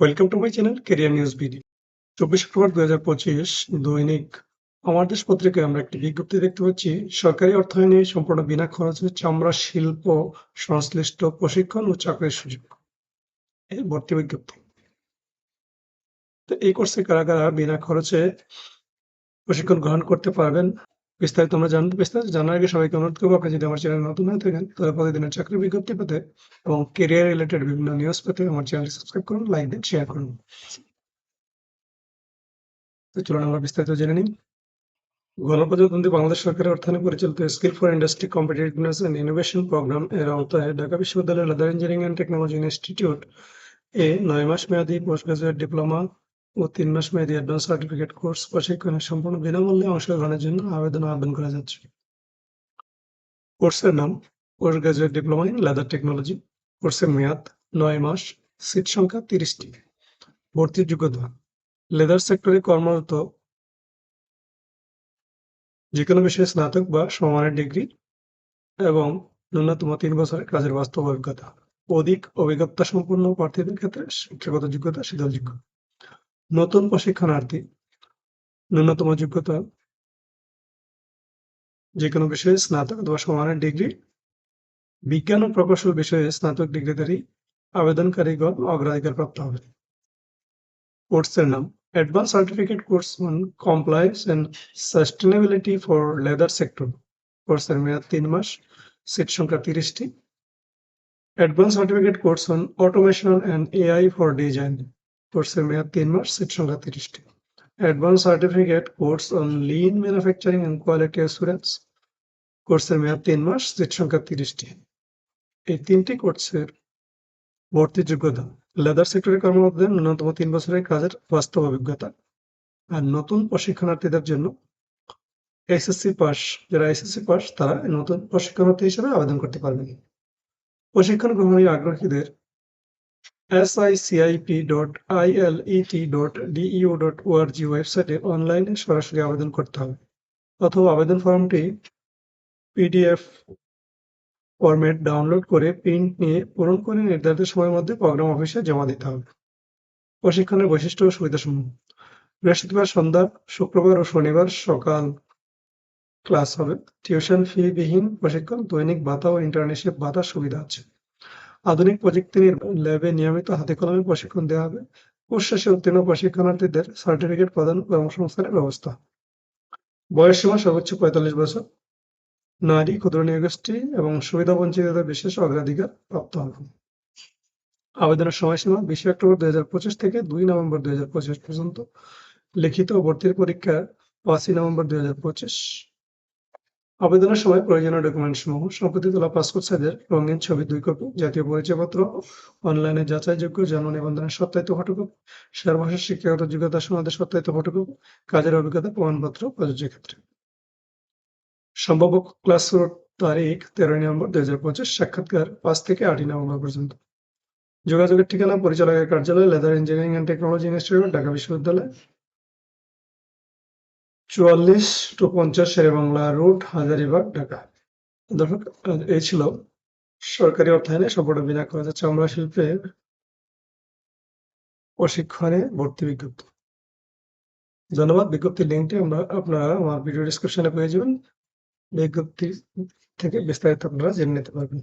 Welcome to my channel career news BD চব্বিশ October দুই হাজার পঁচিশ, দৈনিক আমার দেশ পত্রিকায় আমরা একটি বিজ্ঞপ্তি দেখতে পাচ্ছি। সরকারি অর্থায়নে সম্পূর্ণ বিনা খরচে চামড়া, শিল্প, সংশ্লিষ্ট প্রশিক্ষণ ও চাকরির সুযোগ। ভর্তি বিজ্ঞপ্তি। তো এই কোর্সে কারা কারা বিনা খরচে প্রশিক্ষণ গ্রহণ করতে পারবেন বিস্তারিত আমরা জানতে বিস্তারিত জানার আগে সবাইকে অনুরোধ করব আপনি যদি আমার চ্যানেল নতুন হয়ে থাকেন, তাহলে প্রতিদিনের চাকরি বিজ্ঞপ্তি পেতে এবং কেরিয়ার রিলেটেড বিভিন্ন নিউজ পেতে আমার চ্যানেলটি সাবস্ক্রাইব করুন লাইক দিন শেয়ার করুন। চলুন আমরা বিস্তারিত জেনে নিই। গণপ্রজাতন্ত্রী বাংলাদেশ সরকারের অর্থায়নে পরিচালিত skill for industry competitiveness and innovation program এর আওতায় ঢাকা বিশ্ববিদ্যালয়ের leather engineering and technology institute এ নয় মাস মেয়াদী পোস্ট গ্রাজুয়েট ডিপ্লোমা ও তিন মাস মেয়াদী অ্যাডভান্স সার্টিফিকেট কোর্স প্রশিক্ষণে সম্পূর্ণ বিনামূল্যে অংশগ্রহণের জন্য আবেদন আহ্বান করা যাচ্ছে। কোর্সের নাম post graduate diploma in leather technology কোর্সের মেয়াদ নয় মাস সিট সংখ্যা তিরিশটি। ভর্তির যোগ্যতা। লেদার সেক্টরে কর্মরত যে কোনো বিষয়ে স্নাতক বা সমানের ডিগ্রি এবং ন্যূনতম তিন বছরের কাজের বাস্তব অভিজ্ঞতা। অধিক অভিজ্ঞতা সম্পন্ন প্রার্থীদের ক্ষেত্রে শিক্ষাগত যোগ্যতা শিথিলযোগ্য নতুন প্রশিক্ষণার্থী, ন্যূনতম যোগ্যতা যে কোনো বিষয়ে স্নাতক অথবা সমানের ডিগ্রি, বিজ্ঞান ও প্রকৌশল বিষয়ে স্নাতক ডিগ্রিধারী, আবেদনকারীগণ অগ্রাধিকার প্রাপ্ত হবে। কোর্সের নাম, advance certificate course on compliance and sustainability for leather sector. কোর্সের মেয়াদ তিন মাস, সিট সংখ্যা তিরিশটি। Advance certificate course on automation and AI for design. কোর্সের মেয়াদ তিন মাস সিট সংখ্যা তিরিশটি advance certificate course on lean manufacturing and quality assurance কোর্সের মেয়াদ তিন মাস সিট সংখ্যা তিরিশটি এই তিনটি কোর্সের ভর্তির যোগ্যতা লেদার সেক্টরে কর্মরতদের ন্যূনতম তিন বছরের কাজের বাস্তব অভিজ্ঞতা আর নতুন প্রশিক্ষণার্থীদের জন্য এসএসসি পাস যারা এসএসসি পাস তারা নতুন প্রশিক্ষণার্থী হিসেবে আবেদন করতে পারবেন প্রশিক্ষণ গ্রহণের আগ্রহীদের ওআরজি ওয়েবসাইটে অনলাইনে সরাসরি আবেদন করতে হবে। অথবা আবেদন ফর্মটি পিডিএফ ফরম্যাট ডাউনলোড করে প্রিন্ট নিয়ে পূরণ করে নির্ধারিত সময়ের মধ্যে প্রোগ্রাম অফিসে জমা দিতে হবে। প্রশিক্ষণের বৈশিষ্ট্য ও সুবিধাসমূহ। বৃহস্পতিবার সন্ধ্যা, শুক্রবার ও শনিবার সকাল ক্লাস হবে। টিউশন ফি বিহীন প্রশিক্ষণ, দৈনিক ভাতা ও ইন্টারনেশিপ ভাতার সুবিধা আছে। আধুনিক প্রযুক্তি ল্যাবে নিয়মিত হাতে কলমে প্রশিক্ষণ দেওয়া হবে। কোর্স শেষে উত্তীর্ণ প্রশিক্ষণার্থীদের সার্টিফিকেট প্রদান কর্মসংস্থানের ব্যবস্থা। বয়স সীমা সর্বোচ্চ পঁয়তাল্লিশ বছর। নারী ক্ষুদ্র নৃগোষ্ঠী এবং সুবিধা বঞ্চিতদের বিশেষ অগ্রাধিকার প্রাপ্ত হবে। আবেদনের সময়সীমা বিশে অক্টোবর দুই হাজার পঁচিশ থেকে দুই নভেম্বর দুই হাজার পঁচিশ পর্যন্ত। লিখিত ভর্তির পরীক্ষা পাঁচই নভেম্বর দুই হাজার পঁচিশ। আবেদনের সময় প্রয়োজনীয় ডকুমেন্ট সমূহ সম্প্রতি তোলা, পাসপোর্ট সাইজের রঙিন ছবি, দুই কপি, জাতীয় পরিচয়পত্র, অনলাইনে যাচাইযোগ্য জন্ম নিবন্ধনের সত্যায়িত ফটোকপি সর্বশেষ শিক্ষাগত যোগ্যতা সনদের সত্যায়িত ফটোকপি কাজের অভিজ্ঞতা প্রমাণপত্র প্রযোজ্য ক্ষেত্রে। সম্ভাব্য ক্লাস শুরুর তারিখ তেরোই নভেম্বর দুই হাজার পঁচিশ, সাক্ষাৎকার পাঁচ থেকে আটই নভেম্বর পর্যন্ত। যোগাযোগের ঠিকানা, পরিচালকের কার্যালয় leather engineering and technology institute Dhaka বিশ্ববিদ্যালয়। চুয়াল্লিশ টু পঞ্চাশ শেরেবাংলা রোড হাজারিবাগ, ঢাকা। দর্শক, এই ছিল সরকারি অর্থায়নে সম্পূর্ণ বিনা খরচে চামড়া শিল্পের প্রশিক্ষণে ভর্তি বিজ্ঞপ্তি। ধন্যবাদ। বিজ্ঞপ্তির লিঙ্কটি আমরা আপনারা আমার ভিডিও ডিসক্রিপশনে পেয়ে যাবেন। বিজ্ঞপ্তি থেকে বিস্তারিত আপনারা জেনে নিতে পারবেন।